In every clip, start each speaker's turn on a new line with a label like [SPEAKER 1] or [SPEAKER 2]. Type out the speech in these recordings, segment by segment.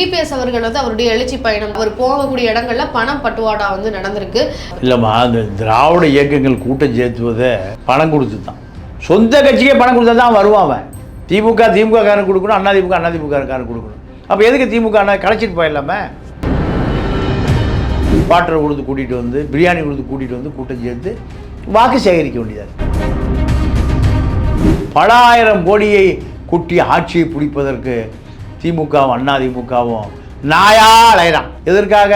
[SPEAKER 1] EPS அவர்கள் வந்து அவருடைய எழுச்சி பயணம் அவர் போகக்கூடிய இடங்கள்ல பணம் பட்டுவாடா வந்து நடந்திருக்கு.
[SPEAKER 2] இல்லைம்மா அந்த திராவிட இயக்கங்கள் கூட்டம் சேர்த்துவதை பணம் கொடுத்து தான் சொந்த கட்சிக்கே பணம் கொடுத்தா தான் வருவான் அவன். திமுக திமுக காரன் கொடுக்கணும் அண்ணா திமுக அண்ணா திமுக காரன் கொடுக்கணும். அப்போ எதுக்கு திமுக அண்ணா கலைச்சிட்டு போயிடலாமே? வாட்டர் கொடுத்து கூட்டிகிட்டு வந்து பிரியாணி கொடுத்து கூட்டிகிட்டு வந்து கூட்டம் சேர்த்து வாக்கு சேகரிக்க வேண்டியதாக பல ஆயிரம் கோடியை குட்டி ஆட்சியை பிடிப்பதற்கு திமுகவும் அண்ணா திமுகவும் நாயா அலைகிறான் எதற்காக?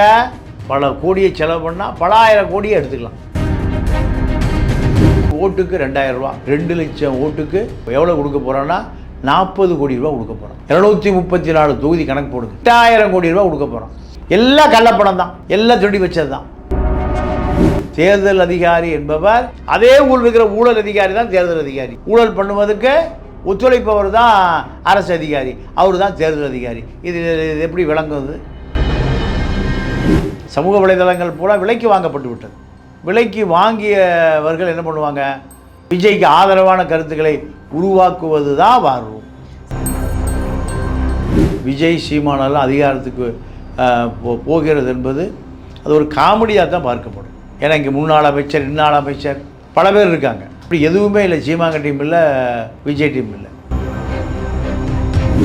[SPEAKER 2] பல கோடியை செலவு பண்ணால் பல ஆயிரம் கோடியை எடுத்துக்கலாம். ஓட்டுக்கு ரெண்டாயிரம் ரூபா ரெண்டு லட்சம் ஓட்டுக்கு எவ்வளோ கொடுக்க போகிறோன்னா நாற்பது கோடி ரூபா கொடுக்க போகிறோம் இரநூத்தி முப்பத்தி நாலு தொகுதி கணக்கு போடுங்க. எட்டாயிரம் கோடி ரூபா கொடுக்க போகிறோம் எல்லாம் கள்ளப்படம் தான். எல்லாம் திருடி வச்சது தான். தேர்தல் அதிகாரி என்பவர் அதே ஊரில் இருக்கிற ஊழல் அதிகாரி தான் தேர்தல் அதிகாரி. ஊழல் பண்ணுவதற்கு ஒத்துழைப்பவர் தான் அரசு அதிகாரி அவர் தான் தேர்தல் அதிகாரி. இது இது எப்படி விளங்குவது சமூக வலைதளங்கள் பூரா விலைக்கு வாங்கப்பட்டு விட்டது. விலைக்கு வாங்கியவர்கள் என்ன பண்ணுவாங்க? விஜய்க்கு ஆதரவான கருத்துக்களை உருவாக்குவது தான் வாரும் விஜய் சீமானெல்லாம் அதிகாரத்துக்கு போ- போகிறது என்பது அது ஒரு காமெடியாக தான் பார்க்கப்படும். ஏன்னா இங்கே முன்னாள் அமைச்சர் இன்னாள் அமைச்சர் பல பேர் இருக்காங்க. அப்படி எதுவுமே இல்லை. சீமாங்க டீம் இல்லை விஜய் டீம் இல்லை.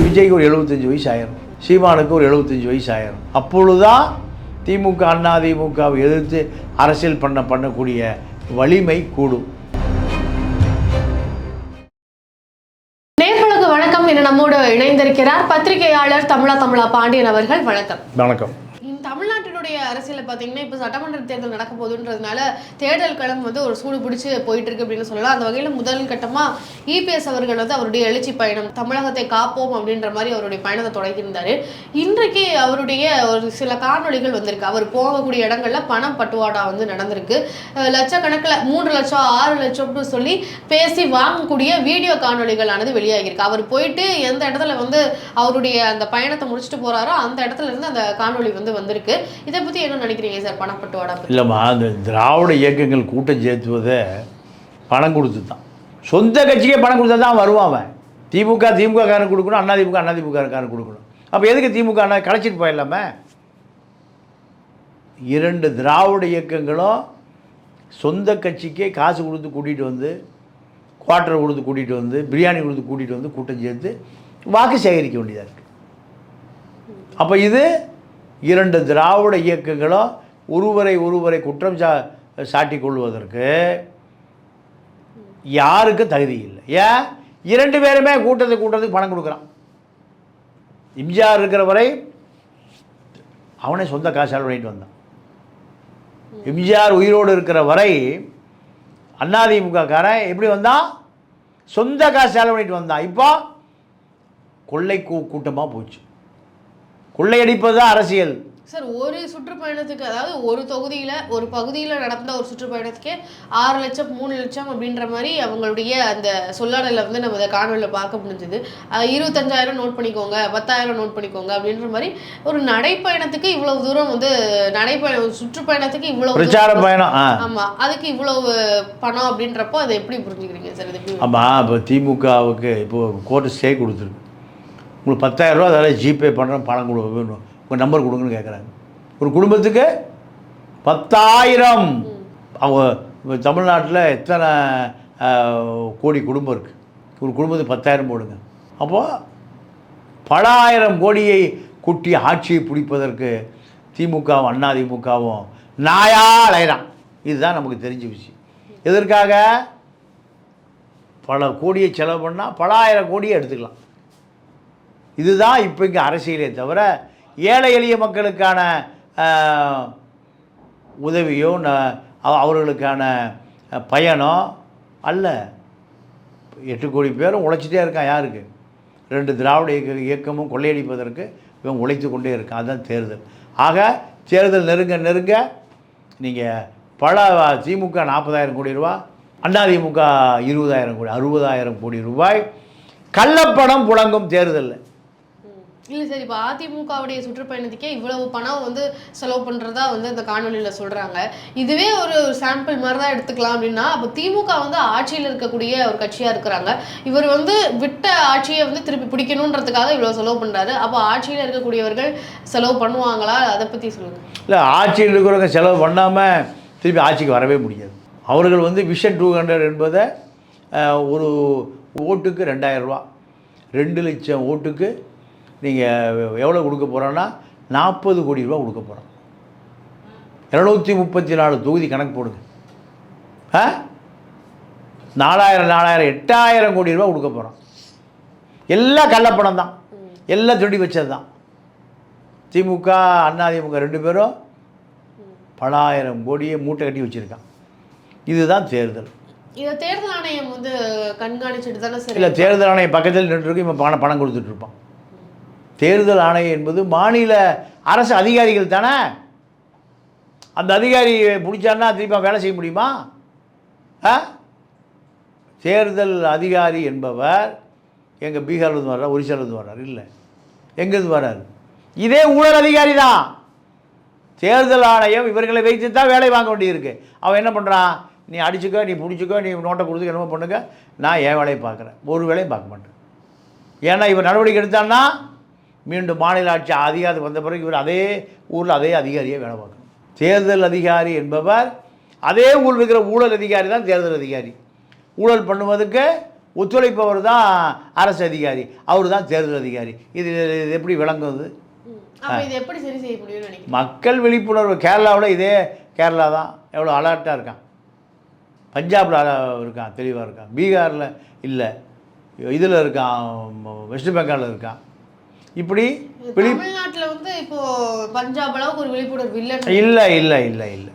[SPEAKER 2] விஜய்க்கு ஒரு எழுபத்தஞ்சு வயசு ஆயிரும். சீமானுக்கு ஒரு எழுபத்தஞ்சு வயசு ஆயிரும். அப்பொழுதுதான் திமுக அண்ணா திமுகவை எதிர்த்து அரசியல் பண்ண பண்ணக்கூடிய வலிமை கூடும்.
[SPEAKER 1] நேர்களுக்கு வணக்கம் என நம்மோடு இணைந்திருக்கிறார் பத்திரிகையாளர் தமிழா தமிழா பாண்டியன் அவர்கள். வணக்கம்.
[SPEAKER 2] வணக்கம்.
[SPEAKER 1] தமிழ்நாட்டுடைய அரசியல் பார்த்தீங்கன்னா இப்போ சட்டமன்ற தேர்தல் நடக்க போகுதுன்றதுனால தேர்தல் களம் வந்து ஒரு சூடு பிடிச்சி போயிட்டு இருக்கு அப்படின்னு சொல்லலாம். அந்த வகையில் முதல் கட்டமாக இபிஎஸ் அவர்கள் வந்து அவருடைய எழுச்சி பயணம் தமிழகத்தை காப்போம் அப்படின்ற மாதிரி அவருடைய பயணத்தை தொடங்கியிருந்தார். இன்றைக்கு அவருடைய ஒரு சில காணொளிகள் வந்திருக்கு. அவர் போகக்கூடிய இடங்கள்ல பணம் பட்டுவாடா வந்து நடந்திருக்கு. லட்சக்கணக்கில் மூன்று லட்சம் ஆறு லட்சம்னு சொல்லி பேசி வாங்கக்கூடிய வீடியோ காணொளிகளானது வெளியாகியிருக்கு. அவர் போயிட்டு எந்த இடத்துல வந்து அவருடைய அந்த பயணத்தை முடிச்சுட்டு போறாரோ அந்த இடத்துல இருந்து அந்த காணொளி வந்து வந்திருக்கு. இதை பற்றி என்ன நினைக்கிறீங்க சார்? பணப்பட்டுவாடா
[SPEAKER 2] இல்லைம்மா அந்த திராவிட இயக்கங்கள் கூட்டம் சேர்த்துவதை பணம் கொடுத்து தான் சொந்த கட்சிக்கே பணம் கொடுத்தா தான் வருவான் அவன். திமுக திமுக காரன் கொடுக்கணும் அண்ணா திமுக அண்ணா திமுக காரன் கொடுக்கணும். அப்போ எதுக்கு திமுக அண்ணா கலைச்சிட்டு போயிடலாமே? இரண்டு திராவிட இயக்கங்களும் சொந்த கட்சிக்கே காசு கொடுத்து கூட்டிகிட்டு வந்து குவார்ட்டர் கொடுத்து கூட்டிகிட்டு வந்து பிரியாணி கொடுத்து கூட்டிகிட்டு வந்து கூட்டம் சேர்த்து வாக்கு சேகரிக்க வேண்டியதாக இருக்குது அப்போ இது இரண்டு திராவிட இயக்கங்களும் ஒருவரை ஒருவரை குற்றம் சா சாட்டி கொள்வதற்கு யாருக்கும் தகுதி இல்லை. ஏன்? இரண்டு பேருமே கூட்டத்தை கூட்டத்துக்கு பணம் கொடுக்குறான். எம்ஜிஆர் இருக்கிற வரை அவனே சொந்த காசால் பண்ணிட்டு வந்தான். எம்ஜிஆர் உயிரோடு இருக்கிற வரை அதிமுக எப்படி வந்தான்? சொந்த காசு செலவு பண்ணிட்டு வந்தான். இப்போ கொள்ளை கூ கூட்டமாக போச்சு. கொள்ளையடிப்பது தான் அரசியல்.
[SPEAKER 1] சார் ஒரு சுற்றுப்பயணத்துக்கு அதாவது ஒரு தொகுதியில ஒரு பகுதியில நடந்த ஒரு சுற்றுப்பயணத்துக்கே ஆறு லட்சம் மூணு லட்சம் அப்படின்ற மாதிரி அவங்களுடைய அந்த சொல்லாடல வந்து நம்ம அதை காணொலியில பார்க்க முடிஞ்சது. இருபத்தஞ்சாயிரம் நோட் பண்ணிக்கோங்க பத்தாயிரம் நோட் பண்ணிக்கோங்க அப்படின்ற மாதிரி ஒரு நடைப்பயணத்துக்கு இவ்வளவு தூரம் வந்து நடைப்பயணம் சுற்றுப்பயணத்துக்கு இவ்வளவு
[SPEAKER 2] பிரச்சார பயணம் ஆ.
[SPEAKER 1] ஆமா அதுக்கு இவ்வளவு பணம் அப்படின்றப்போ அதை எப்படி புரிஞ்சுக்கிறீங்க சார்? இது
[SPEAKER 2] ஆமாம் இப்போ திமுகவுக்கு இப்போ கோர்ட்டு ஸ்டே கொடுத்துருக்கு. உங்களுக்கு பத்தாயிரரூவா அதில் ஜிபே பண்ணுறேன் பணம் கொடு வேணும். உங்கள் நம்பர் கொடுங்கன்னு கேட்குறாங்க ஒரு குடும்பத்துக்கு பத்தாயிரம். அவங்க தமிழ்நாட்டில் எத்தனை கோடி குடும்பம் இருக்குது ஒரு குடும்பத்துக்கு பத்தாயிரம் போடுங்க. அப்போது பல ஆயிரம் கோடியை குட்டி ஆட்சியை பிடிப்பதற்கு திமுகவும் அண்ணா திமுகவும் நாயா அலைகிறான் இதுதான் நமக்கு தெரிஞ்ச விஷயம். எதற்காக? பல கோடியை செலவு பண்ணால் பல ஆயிரம் கோடியை எடுத்துக்கலாம். இதுதான் இப்போ இங்கே அரசியலே தவிர ஏழை எளிய மக்களுக்கான உதவியோ ந- அவர்களுக்கான பயனோ அல்ல. எட்டு கோடி பேரும் உழைச்சிட்டே இருக்கான் யாருக்கு? ரெண்டு திராவிட இயக்க இயக்கமும் கொள்ளையடிப்பதற்கு இவன் உழைத்து கொண்டே இருக்கான். அதுதான் தேர்தல். ஆக தேர்தல் நெருங்க நெருங்க நீங்கள் பல திமுக நாற்பதாயிரம் கோடி ரூபா அதிமுக இருபதாயிரம் கோடி அறுபதாயிரம் கோடி ரூபாய் கள்ளப்பணம் புழங்கும் தேர்தலில்.
[SPEAKER 1] இல்லை சார் இப்போ அதிமுகவுடைய சுற்றுப்பயணத்துக்கே இவ்வளவு பணம் வந்து செலவு பண்ணுறதா வந்து இந்த காணொலியில் சொல்கிறாங்க இதுவே ஒரு சாம்பிள் மாதிரி தான் எடுத்துக்கலாம் அப்படின்னா அப்போ திமுக வந்து ஆட்சியில் இருக்கக்கூடிய ஒரு கட்சியாக இருக்கிறாங்க. இவர் வந்து விட்ட ஆட்சியை வந்து திருப்பி பிடிக்கணுன்றதுக்காக இவ்வளவு செலவு பண்ணுறாரு அப்போ ஆட்சியில் இருக்கக்கூடியவர்கள் செலவு பண்ணுவாங்களா? அதை பற்றி சொல்லுங்கள்
[SPEAKER 2] இல்லை ஆட்சியில் இருக்கிறவங்க செலவு பண்ணாமல் திருப்பி ஆட்சிக்கு வரவே முடியாது. அவர்கள் வந்து விஷன் டூ ஹண்ட்ரட் என்பதை ஒரு ஓட்டுக்கு ரெண்டாயிரம் ரூபா ரெண்டு லட்சம் ஓட்டுக்கு நீங்கள் எவ்வளோ கொடுக்க போகிறோன்னா நாற்பது கோடி ரூபா கொடுக்க போகிறோம் இரநூத்தி முப்பத்தி நாலு தொகுதி கணக்கு போடுங்க. ஆ? நாலாயிரம் நாலாயிரம் எட்டாயிரம் கோடி ரூபா கொடுக்க போகிறோம் எல்லாம் கள்ளப்பணம் தான். எல்லாம் திருடி வச்சது தான். திமுக அதிமுக ரெண்டு பேரும் பலாயிரம் கோடியை மூட்டை கட்டி வச்சுருக்கான் இதுதான் தேர்தல்.
[SPEAKER 1] இதை தேர்தல் ஆணையம் வந்து கண்காணிச்சுட்டு தானே
[SPEAKER 2] இல்லை தேர்தல் ஆணையம் பக்கத்தில் நின்றுருக்கு இவன் பணம் பணம் கொடுத்துட்டு இருப்பான். தேர்தல் ஆணையம் என்பது மாநில அரசு அதிகாரிகள் தானே? அந்த அதிகாரி பிடிச்சான்னா திருப்பி வேலை செய்ய முடியுமா? ஆ? தேர்தல் அதிகாரி என்பவர் எங்கள் பீகார்லேருந்து வர்றார் ஒரிசாலேருந்து வர்றார் இல்லை. எங்கேருந்து வர்றார்? இதே ஊழல் அதிகாரி தான். தேர்தல் ஆணையம் இவர்களை வைத்து தான் வேலை வாங்க வேண்டியிருக்கு. அவன் என்ன பண்ணுறான் நீ அடிச்சுக்கோ நீ பிடிச்சிக்கோ நீ நோட்டை கொடுத்து என்னமோ பண்ணுங்க. நான் என் வேலையை பார்க்குறேன். ஒரு வேலையும் பார்க்க மாட்டேன். ஏன்னா இவர் நடவடிக்கை எடுத்தான்னா மீண்டும் மாநில ஆட்சி அதிகாரத்துக்கு வந்த பிறகு இவர் அதே ஊரில் அதே அதிகாரியை வேலை பார்க்கணும். தேர்தல் அதிகாரி என்பவர் அதே ஊரில் இருக்கிற ஊழல் அதிகாரி தான் தேர்தல் அதிகாரி. ஊழல் பண்ணுவதற்கு ஒத்துழைப்பவர் தான் அரசு அதிகாரி. அவர் தான் தேர்தல் அதிகாரி. இது இது எப்படி விளங்குவது மக்கள் விழிப்புணர்வு கேரளாவில் இதே கேரளா தான். எவ்வளோ அலர்ட்டாக இருக்கான். பஞ்சாபில் இருக்கான் தெளிவாக இருக்கான். பீகாரில் இல்லை. இதில் இருக்கான் வெஸ்ட் பெங்காலில் இருக்கான். இப்படி
[SPEAKER 1] தமிழ்நாட்டுல வந்து இப்போ பஞ்சாப் அளவுக்கு ஒரு விழிப்புணர்வு இல்லைன்னு
[SPEAKER 2] இல்லை இல்லை இல்லை இல்லை.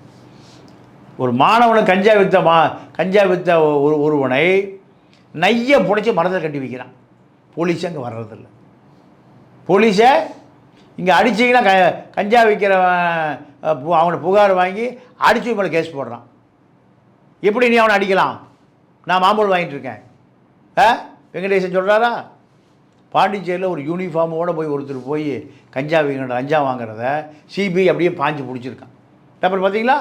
[SPEAKER 2] ஒரு மாணவனை கஞ்சா வித்த மா கஞ்சா வித்த ஒரு ஒருவனை நைய புடைச்சி மரத்தில் கட்டி வைக்கிறான். போலீஸ் அங்கே வர்றதில்ல. போலீஸை இங்கே அடிச்சிங்கன்னா க கஞ்சா விற்கிறவன் பு- அவனை புகார் வாங்கி அடிச்சு மேலே கேஸ் போடுறான். எப்படி நீ அவனை அடிக்கலாம்? நான் மாமூல் வாங்கிட்டு இருக்கேன். ஆ? வெங்கடேசன் சொல்கிறாரா பாண்டிச்சேரியில் ஒரு யூனிஃபார்மோடு போய் ஒருத்தர் போய் கஞ்சா விற்கிற கஞ்சா வாங்குறத சிபிஐ அப்படியே பாஞ்சு பிடிச்சிருக்கான். அப்புறம் பார்த்தீங்களா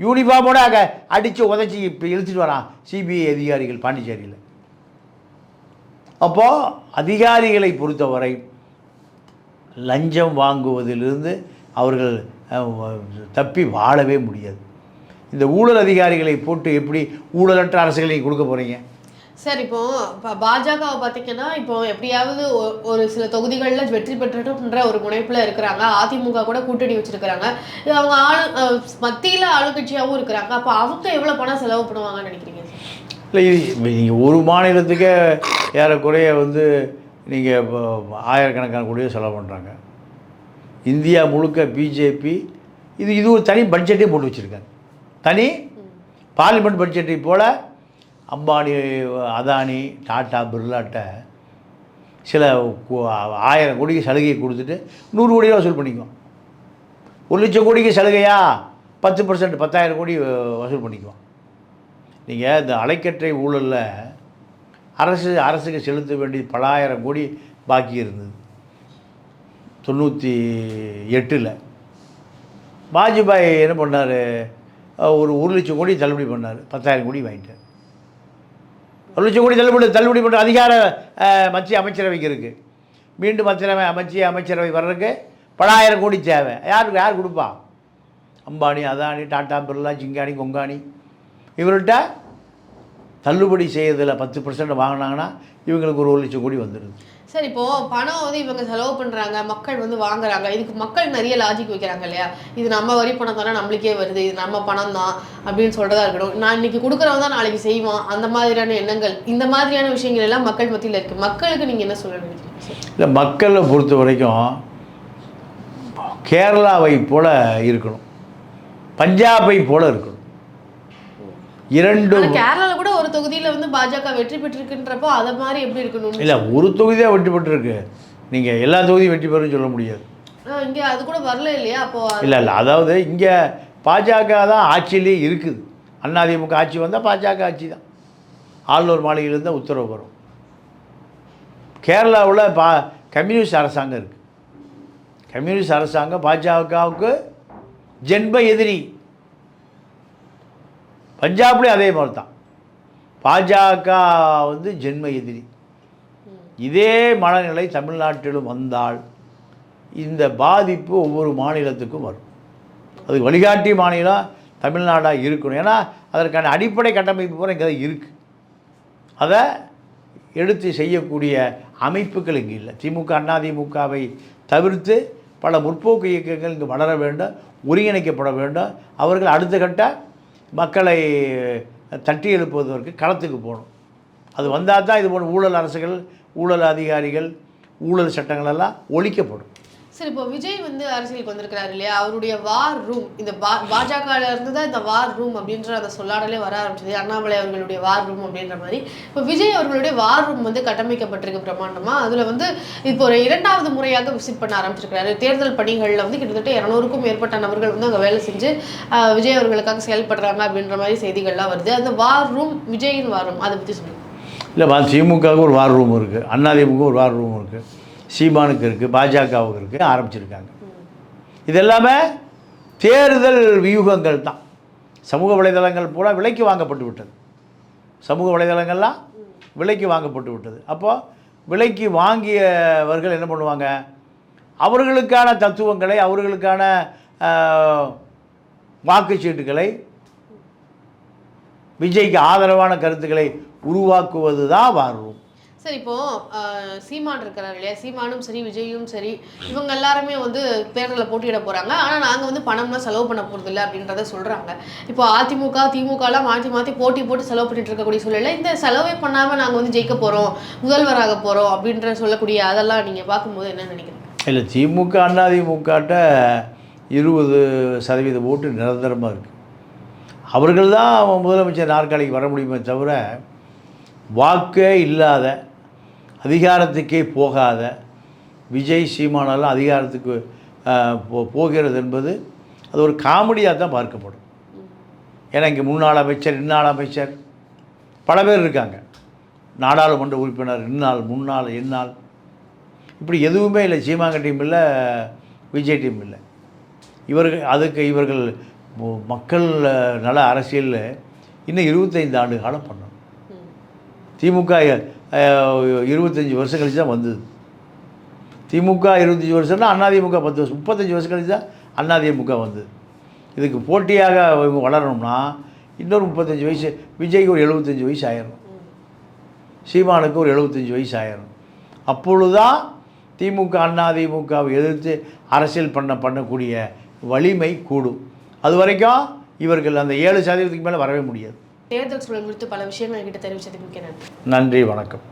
[SPEAKER 2] யூனிஃபார்மோட அங்கே அடித்து உதச்சி இப்போ இழுத்துட்டு வரான் சிபிஐ அதிகாரிகள் பாண்டிச்சேரியில். அப்போது அதிகாரிகளை பொறுத்தவரை லஞ்சம் வாங்குவதிலிருந்து அவர்கள் தப்பி வாழவே முடியாது. இந்த ஊழல் அதிகாரிகளை போட்டு எப்படி ஊழலற்ற அரசுகளை கொடுக்க போகிறீங்க
[SPEAKER 1] சார் இப்போ பாஜகவை பார்த்தீங்கன்னா இப்போ எப்படியாவது ஒரு சில தொகுதிகளில் வெற்றி பெற்றோம்ன்ற ஒரு முனைப்பில் இருக்கிறாங்க. அதிமுக கூட கூட்டணி வச்சிருக்கிறாங்க. இது அவங்க ஆளு மத்தியில ஆளுங்கட்சியாகவும் இருக்கிறாங்க. அப்போ அவங்க எவ்வளோ பணம் செலவு பண்ணுவாங்கன்னு நினைக்கிறீங்க
[SPEAKER 2] இல்லை இது நீங்கள் ஒரு மாநிலத்துக்கே ஏறக்குறைய வந்து நீங்கள் இப்போ ஆயிரக்கணக்கான கோடியை செலவு பண்ணுறாங்க இந்தியா முழுக்க பிஜேபி இது இது ஒரு தனி பட்ஜெட்டே போட்டு வச்சுருக்காங்க. தனி பார்லிமெண்ட் பட்ஜெட்டை போல் அம்பானி அதானி டாட்டா பிர்லாட்ட சில ஆயிரம் கோடிக்கு சலுகையை கொடுத்துட்டு நூறு கோடியை வசூல் பண்ணிக்குவோம் ஒரு லட்சம் கோடிக்கு சலுகையா? பத்து பர்சன்ட் பத்தாயிரம் கோடி வசூல் பண்ணிக்குவோம் நீங்கள் இந்த அலைக்கற்றை ஊழலில் அரசு அரசுக்கு செலுத்த வேண்டிய பலாயிரம் கோடி பாக்கி இருந்தது. தொண்ணூற்றி எட்டில். வாஜ்பாய் என்ன பண்ணார்? ஒரு ஒரு லட்சம் கோடி தள்ளுபடி பண்ணார். பத்தாயிரம் கோடி வாங்கிட்டார். ஒரு லட்சம் கோடி தள்ளுபடி தள்ளுபடி பண்ணுற அதிகார மத்திய அமைச்சரவைக்கு இருக்குது மீண்டும் மத்திய மத்திய அமைச்சரவை வர்றதுக்கு பலாயிரம் கோடி தேவை. யாருக்கு யார் கொடுப்பா? அம்பானி அதானி டாட்டா பிர்லா ஜிங்காணி கொங்கானி. இவர்கிட்ட தள்ளுபடி செய்யறதில் பத்து பர்சன்ட் வாங்கினாங்கன்னா இவங்களுக்கு ஒரு ஒரு லட்சம் கோடி வந்துடுது
[SPEAKER 1] சார் இப்போ பணம் வந்து இவங்க செலவு பண்றாங்க மக்கள் வந்து வாங்குறாங்க. இதுக்கு மக்கள் நிறைய லாஜிக் வைக்கிறாங்க இல்லையா? இது நம்ம வரி பணம் தானே நம்மளுக்கே வருது இது நம்ம பணம் தான் அப்படின்னு சொல்றதா இருக்கணும் நான் இன்னைக்கு கொடுக்குறவன் தான் நாளைக்கு செய்வான். அந்த மாதிரியான எண்ணங்கள் இந்த மாதிரியான விஷயங்கள் எல்லாம் மக்கள் மத்தியில் இருக்கு. மக்களுக்கு நீங்க என்ன சொல்ல நினைக்கிறீங்க
[SPEAKER 2] இல்லை மக்களை பொறுத்த வரைக்கும் கேரளாவை போல இருக்கணும். பஞ்சாபை போல இருக்கணும். இரண்டு
[SPEAKER 1] கேரளால கூட ஒரு தொகுதியில வந்து பாஜக வெற்றி பெற்றிருக்குன்றப்போ அத மாதிரி எப்படி இருக்கணும்?
[SPEAKER 2] இல்லை ஒரு தொகுதி தான் வெற்றி பெற்றிருக்கு. நீங்கள் எல்லா தொகுதியும் வெற்றி பெறுன்னு சொல்ல முடியாது.
[SPEAKER 1] இங்க அது கூட வரல இல்லையா? அப்போ
[SPEAKER 2] இல்லை இல்லை அதாவது இங்கே பாஜக தான் ஆட்சியிலே இருக்குது. அதிமுக ஆட்சி வந்தால் பாஜக ஆட்சி தான். ஆளுநர் மாளிகையிலேருந்து உத்தரவு வரும். கேரளாவில் பா கம்யூனிஸ்ட் அரசாங்கம் இருக்குது கம்யூனிஸ்ட் அரசாங்கம் பாஜகவுக்கு ஜென்ம எதிரி. பஞ்சாப்லேயும் அதே மாதிரி தான் பாஜக வந்து ஜென்ம எதிரி. இதே மனநிலை தமிழ்நாட்டிலும் வந்தால் இந்த பாதிப்பு ஒவ்வொரு மாநிலத்துக்கும் வரும். அதுக்கு வழிகாட்டி மாநிலம் தமிழ்நாடாக இருக்கணும். ஏன்னா அதற்கான அடிப்படை கட்டமைப்பு பூரா இங்கே தான் இருக்குது அதை எடுத்து செய்யக்கூடிய அமைப்புகள் இங்கே இல்லை. திமுக அதிமுகவை தவிர்த்து பல முற்போக்கு இயக்கங்கள் இங்கு வளர வேண்டும் ஒருங்கிணைக்கப்பட வேண்டும். அவர்கள் அடுத்த கட்ட மக்களை தட்டி எழுப்புவதற்கு களத்துக்கு போகணும். அது வந்தால் தான் இது போன்ற ஊழல் அரசுகள் ஊழல் அதிகாரிகள் ஊழல் சட்டங்கள் எல்லாம் ஒழிக்கப்படும்.
[SPEAKER 1] சரி இப்போ விஜய் வந்து அரசியலுக்கு வந்திருக்கிறாரு இல்லையா? அவருடைய வார் ரூம் இந்த பா- பாஜகல இருந்து தான் இந்த வார் ரூம் அப்படின்ற அந்த சொல்லாடலே வர ஆரம்பிச்சது. அண்ணாமலை அவர்களுடைய வார் ரூம் அப்படின்ற மாதிரி. இப்போ விஜய் அவர்களுடைய வார் ரூம் வந்து கட்டமைக்கப்பட்டிருக்கு பிரம்மாண்டமாக அதுல வந்து இப்போ ஒரு இரண்டாவது முறையாக விசிட் பண்ண ஆரம்பிச்சிருக்கிறாரு. தேர்தல் பணிகளில் வந்து கிட்டத்தட்ட இரநூறுக்கும் மேற்பட்ட நபர்கள் வந்து அங்கே வேலை செஞ்சு விஜய் அவர்களுக்காக செயல்படுறாங்க அப்படின்ற மாதிரி செய்திகள்லாம் வருது. அந்த வார் ரூம் விஜயின் வார் ரூம் அதை பற்றி சொல்லுங்க.
[SPEAKER 2] இல்லை பா திமுகவுக்கு ஒரு வார் ரூம் இருக்குது அதிமுக ஒரு வார் ரூம் இருக்குது சீமானுக்கு இருக்குது பாஜகவுக்கு இருக்குது ஆரம்பிச்சிருக்காங்க. இது எல்லாமே தேர்தல் வியூகங்கள் தான். சமூக வலைதளங்கள் பூரா விலைக்கு வாங்கப்பட்டு விட்டது. சமூக வலைதளங்கள்லாம் விலைக்கு வாங்கப்பட்டு விட்டது. அப்போது விலைக்கு வாங்கியவர்கள் என்ன பண்ணுவாங்க? அவர்களுக்கான தத்துவங்களை அவர்களுக்கான வாக்குச்சீட்டுகளை விஜய்க்கு ஆதரவான கருத்துக்களை உருவாக்குவது தான் வாரும்.
[SPEAKER 1] சரி இப்போ சீமான் இருக்கிறார் இல்லையா? சீமானும் சரி விஜயும் சரி இவங்க எல்லாருமே வந்து தேர்தலில் போட்டியிட போறாங்க. ஆனால் நாங்கள் வந்து பணம்லாம் செலவு பண்ண போறது இல்லை அப்படின்றத சொல்றாங்க. இப்போ அதிமுக திமுகலாம் மாற்றி மாற்றி போட்டி போட்டு செலவு பண்ணிட்டு இருக்கக்கூடிய சூழ்நிலை இந்த செலவே பண்ணாமல் நாங்கள் வந்து ஜெயிக்க போறோம் முதல்வராக போறோம் அப்படின்ற சொல்லக்கூடிய அதெல்லாம் நீங்கள் பார்க்கும்போது என்ன நினைக்கிறீங்க?
[SPEAKER 2] இல்லை திமுக அதிமுகட்ட இருபது சதவீத ஓட்டு நிரந்தரமாக இருக்குது அவர்கள் தான் முதலமைச்சர் நாற்காலிக்கு வர முடியுமே தவிர வாக்கே இல்லாத அதிகாரத்துக்கே போகாத விஜய் சீமானெல்லாம் அதிகாரத்துக்கு போ போகிறது என்பது அது ஒரு காமெடியாக தான் பார்க்கப்படும். ஏன்னா இங்கே முன்னாள் அமைச்சர் இன்னாள் அமைச்சர் பல பேர் இருக்காங்க. நாடாளுமன்ற உறுப்பினர் இன்னாள் முன்னாள் இன்னாள். இப்படி எதுவுமே இல்லை. சீமாங்க டீம் இல்லை விஜய் டீம் இல்லை. இவர்கள் அதுக்கு இவர்கள் மக்கள் நல அரசியலில் இன்னும் இருபத்தைந்து ஆண்டு காலம் பண்ணணும் திமுக இருபத்தஞ்சி வருஷம் கழிச்சு தான் வந்தது. திமுக இருபத்தஞ்சி வருஷம்னா அண்ணாதிமுக பத்து வருஷம். முப்பத்தஞ்சு வருஷம் கழிச்சு தான் அண்ணாதிமுக வந்தது. இதுக்கு போட்டியாக இவங்க வளரணும்னா இன்னொரு முப்பத்தஞ்சு வயசு விஜய்க்கு ஒரு எழுபத்தஞ்சி வயசு ஆயிரும் சீமானுக்கு ஒரு எழுபத்தஞ்சு வயசு ஆயிரும் அப்பொழுதுதான் திமுக அதிமுகவை எதிர்த்து அரசியல் பண்ண பண்ணக்கூடிய வலிமை கூடும். அது வரைக்கும் இவர்கள் அந்த ஏழு சதவீதத்துக்கு மேலே வரவே முடியாது.
[SPEAKER 1] தேர்தல் சூழல் குறித்து பல விஷயங்கள் கிட்ட தெரிவித்ததுக்கு மிக்க நன்றி.
[SPEAKER 2] நன்றி வணக்கம்.